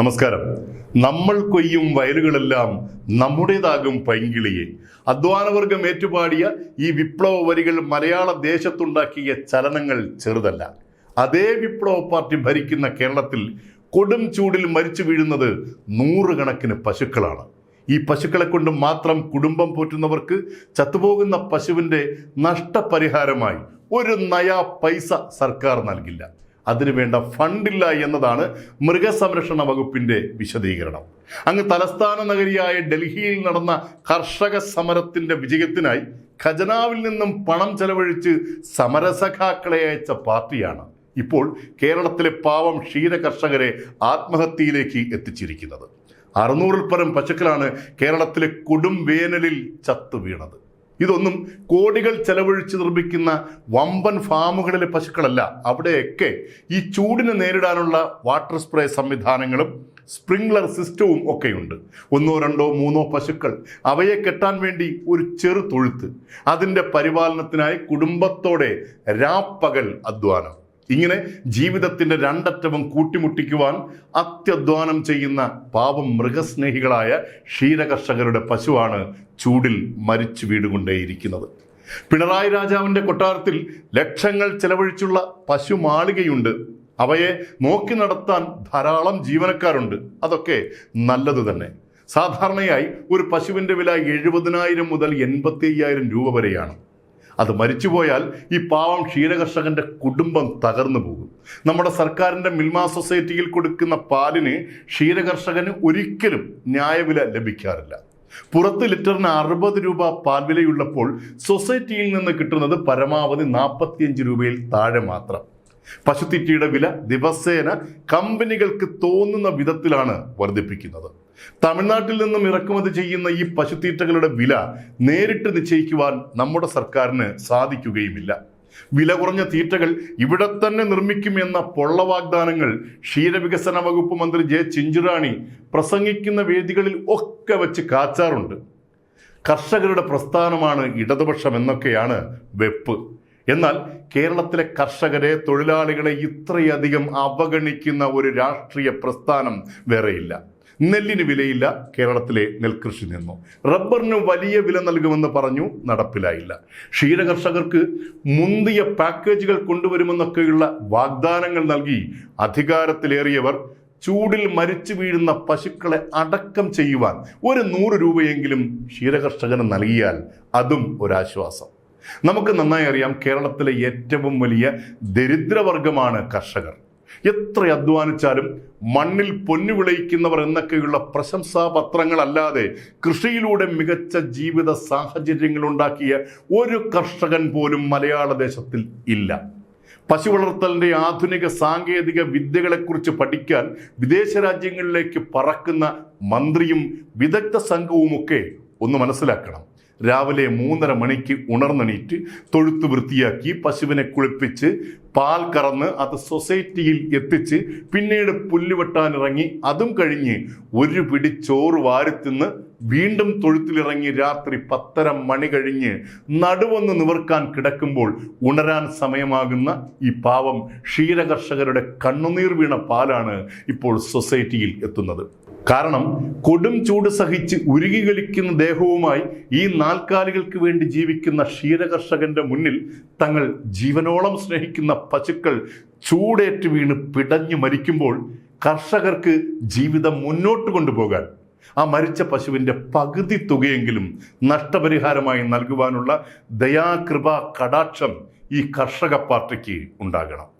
നമസ്കാരം. നമ്മൾ കൊയ്യും വയലുകളെല്ലാം നമ്മുടേതാകും പൈങ്കിളിയെ. അധ്വാനവർഗം ഏറ്റുപാടിയ ഈ വിപ്ലവ വരികൾ മലയാള ദേശത്തുണ്ടാക്കിയ ചലനങ്ങൾ ചെറുതല്ല. അതേ വിപ്ലവ പാർട്ടി ഭരിക്കുന്ന കേരളത്തിൽ കൊടും ചൂടിൽ മരിച്ചു വീഴുന്നത് നൂറുകണക്കിന് പശുക്കളാണ്. ഈ പശുക്കളെ കൊണ്ട് മാത്രം കുടുംബം പോറ്റുന്നവർക്ക് ചത്തുപോകുന്ന പശുവിന്റെ നഷ്ടപരിഹാരമായി ഒരു നയാ പൈസ സർക്കാർ നൽകില്ല. അതിനുവേണ്ട ഫണ്ടില്ല എന്നതാണ് മൃഗസംരക്ഷണ വകുപ്പിന്റെ വിശദീകരണം. അങ്ങ് തലസ്ഥാന നഗരിയായ ഡൽഹിയിൽ നടന്ന കർഷക സമരത്തിന്റെ വിജയത്തിനായി ഖജനാവിൽ നിന്നും പണം ചെലവഴിച്ച് സമരസഖാക്കളെ അയച്ച പാർട്ടിയാണ് ഇപ്പോൾ കേരളത്തിലെ പാവം ക്ഷീര കർഷകരെ ആത്മഹത്യയിലേക്ക് എത്തിച്ചിരിക്കുന്നത്. അറുന്നൂറിൽ പരം പശുക്കളാണ് കേരളത്തിലെ കൊടും വേനലിൽ ചത്തു വീണത് ഇതൊന്നും കോടികൾ ചെലവഴിച്ച് നിർമ്മിക്കുന്ന വമ്പൻ ഫാമുകളിലെ പശുക്കളല്ല. അവിടെയൊക്കെ ഈ ചൂടിനെ നേരിടാനുള്ള വാട്ടർ സ്പ്രേ സംവിധാനങ്ങളും സ്പ്രിംഗ്ലർ സിസ്റ്റവും ഒക്കെയുണ്ട്. ഒന്നോ രണ്ടോ മൂന്നോ പശുക്കൾ അവയെ കെട്ടാൻ വേണ്ടി ഒരു ചെറു തൊഴുത്ത്. അതിന്റെ പരിപാലനത്തിനായി കുടുംബത്തോടെ രാപ്പകൽ അധ്വാനം. ഇങ്ങനെ ജീവിതത്തിന്റെ രണ്ടറ്റവും കൂട്ടിമുട്ടിക്കുവാൻ അത്യധ്വാനം ചെയ്യുന്ന പാപം മൃഗസ്നേഹികളായ ക്ഷീരകർഷകരുടെ പശുവാണ് ചൂടിൽ മരിച്ചു വീടുകൊണ്ടേയിരിക്കുന്നത് പിണറായി രാജാവിന്റെ കൊട്ടാരത്തിൽ ലക്ഷങ്ങൾ ചെലവഴിച്ചുള്ള പശു മാളികയുണ്ട്. അവയെ നോക്കി നടത്താൻ ധാരാളം ജീവനക്കാരുണ്ട്. അതൊക്കെ നല്ലത് തന്നെ. സാധാരണയായി ഒരു പശുവിന്റെ വില എഴുപതിനായിരം മുതൽ എൺപത്തി രൂപ വരെയാണ്. അത് മരിച്ചുപോയാൽ ഈ പാവം ക്ഷീരകർഷകന്റെ കുടുംബം തകർന്നു പോകും. നമ്മുടെ സർക്കാരിന്റെ മിൽമ സൊസൈറ്റിയിൽ കൊടുക്കുന്ന പാലിന് ക്ഷീരകർഷകന് ഒരിക്കലും ന്യായവില ലഭിക്കാറില്ല. പുറത്ത് ലിറ്ററിന് അറുപത് രൂപ പാൽ വിലയുള്ളപ്പോൾ സൊസൈറ്റിയിൽ നിന്ന് കിട്ടുന്നത് പരമാവധി നാൽപ്പത്തിയഞ്ച് രൂപയിൽ താഴെ മാത്രം. പശുത്തീറ്റയുടെ വില ദിവസേന കമ്പനികൾക്ക് തോന്നുന്ന വിധത്തിലാണ് വർദ്ധിപ്പിക്കുന്നത്. തമിഴ്നാട്ടിൽ നിന്നും ഇറക്കുമതി ചെയ്യുന്ന ഈ പശുത്തീറ്റകളുടെ വില നേരിട്ട് നിശ്ചയിക്കുവാൻ നമ്മുടെ സർക്കാരിന് സാധിക്കുകയുമില്ല. വില കുറഞ്ഞ തീറ്റകൾ ഇവിടെ തന്നെ നിർമ്മിക്കുമെന്ന പൊള്ള വാഗ്ദാനങ്ങൾ ക്ഷീരവികസന വകുപ്പ് മന്ത്രി ജെ ചിഞ്ചുറാണി പ്രസംഗിക്കുന്ന വേദികളിൽ ഒക്കെ വെച്ച് കാച്ചാറുണ്ട്. കർഷകരുടെ പ്രസ്ഥാനമാണ് ഇടതുപക്ഷം എന്നൊക്കെയാണ് വെപ്പ്. എന്നാൽ കേരളത്തിലെ കർഷകരെ തൊഴിലാളികളെ ഇത്രയധികം അവഗണിക്കുന്ന ഒരു രാഷ്ട്രീയ പ്രസ്ഥാനം വേറെയില്ല. നെല്ലിന് വിലയില്ല കേരളത്തിലെ നെൽകൃഷി നിന്നു. റബ്ബറിന് വലിയ വില നൽകുമെന്ന് പറഞ്ഞു നടപ്പിലായില്ല. ക്ഷീരകർഷകർക്ക് മുന്തിയ പാക്കേജുകൾ കൊണ്ടുവരുമെന്നൊക്കെയുള്ള വാഗ്ദാനങ്ങൾ നൽകി അധികാരത്തിലേറിയവർ ചൂടിൽ മരിച്ചു വീഴുന്ന പശുക്കളെ അടക്കം ചെയ്യുവാൻ ഒരു നൂറ് രൂപയെങ്കിലും ക്ഷീരകർഷകന് നൽകിയാൽ അതും ഒരാശ്വാസം. നമുക്ക് നന്നായി അറിയാം കേരളത്തിലെ ഏറ്റവും വലിയ ദരിദ്രവർഗമാണ് കർഷകർ. എത്ര അധ്വാനിച്ചാലും മണ്ണിൽ പൊന്നു വിളയിക്കുന്നവർ എന്നൊക്കെയുള്ള പ്രശംസാ പത്രങ്ങളല്ലാതെ കൃഷിയിലൂടെ മികച്ച ജീവിത സാഹചര്യങ്ങൾ ഉണ്ടാക്കിയ ഒരു കർഷകൻ പോലും മലയാള ദേശത്തിൽ ഇല്ല. പശു വളർത്തലിന്റെ ആധുനിക സാങ്കേതിക വിദ്യകളെക്കുറിച്ച് പഠിക്കാൻ വിദേശ രാജ്യങ്ങളിലേക്ക് പറക്കുന്ന മന്ത്രിയും വിദഗ്ധ സംഘവുമൊക്കെ ഒന്ന് മനസ്സിലാക്കണം. രാവിലെ മൂന്നര മണിക്ക് ഉണർന്നെണീറ്റ് തൊഴുത്ത് വൃത്തിയാക്കി പശുവിനെ കുളിപ്പിച്ച് പാൽ കറന്ന് അത് സൊസൈറ്റിയിൽ എത്തിച്ച് പിന്നീട് പുല്ലുവെട്ടാനിറങ്ങി അതും കഴിഞ്ഞ് ഒരു പിടി ചോറ് വാരിത്തിന്ന് വീണ്ടും തൊഴുത്തിലിറങ്ങി രാത്രി പത്തര മണി കഴിഞ്ഞ് നടുവൊന്ന് നിവർക്കാൻ കിടക്കുമ്പോൾ ഉണരാൻ സമയമാകുന്ന ഈ പാവം ക്ഷീരകർഷകരുടെ കണ്ണുനീർ വീണ പാലാണ് ഇപ്പോൾ സൊസൈറ്റിയിൽ എത്തുന്നത്. കാരണം കൊടും ചൂട് സഹിച്ച് ഉരുകി കളിക്കുന്ന ദേഹവുമായി ഈ നാൽക്കാലികൾക്ക് വേണ്ടി ജീവിക്കുന്ന ക്ഷീരകർഷകന്റെ മുന്നിൽ തങ്ങൾ ജീവനോളം സ്നേഹിക്കുന്ന പശുക്കൾ ചൂടേറ്റ് വീണ് പിടഞ്ഞു മരിക്കുമ്പോൾ കർഷകർക്ക് ജീവിതം മുന്നോട്ട് കൊണ്ടുപോകാൻ ആ മരിച്ച പശുവിന്റെ പകുതി തുകയെങ്കിലും നഷ്ടപരിഹാരമായി നൽകുവാനുള്ള ദയാകൃപ കടാക്ഷം ഈ കർഷക പാർട്ടിക്ക് ഉണ്ടാകണം.